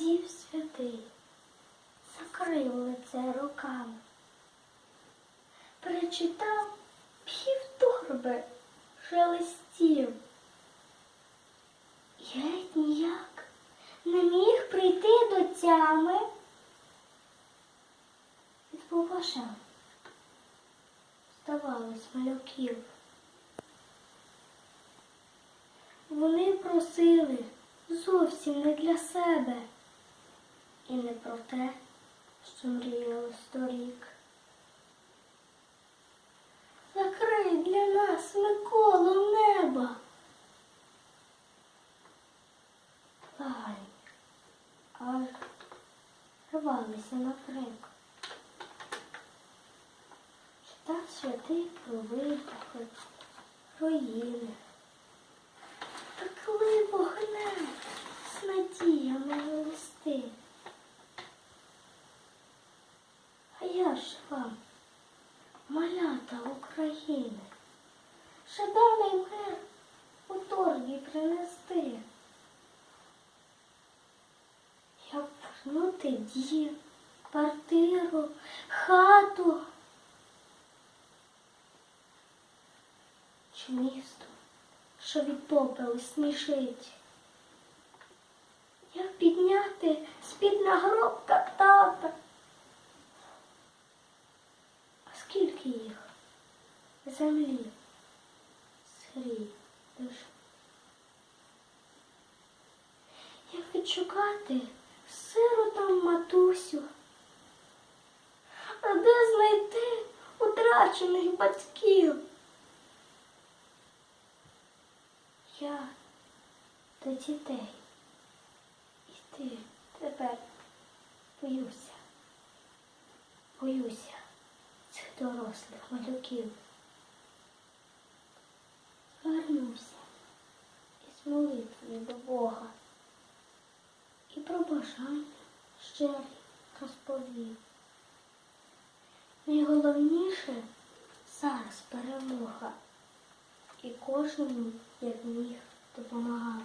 сидів святий, закрив лице руками, перечитав півторби шелестів. Геть ніяк не міг прийти до тями. Від побажань здавалось малюків. Вони просили зовсім не для себе і не про те, що мріяли сторік. Закрий для нас Миколу неба. Благай, аж рвалися на крик. Читав святий про вибухи, руїни. Та коли вогне з надіями листи. А я ж вам, малята України, жаданий мир у торбі принести. Як вернути дім, квартиру, хату. Чи місто, що від попелу смішить? Як підняти з-під нагробка Скільки? Землі, сирій душ. Як відшукати сиротам матусю? А де знайти утрачених батьків? Я до дітей. І ти тепер боюся. Боюся дорослих малюків. Вернуся із молитвою до Бога і про бажання щирі розповів. Найголовніше зараз перемога і кожному, як міг, допомагав.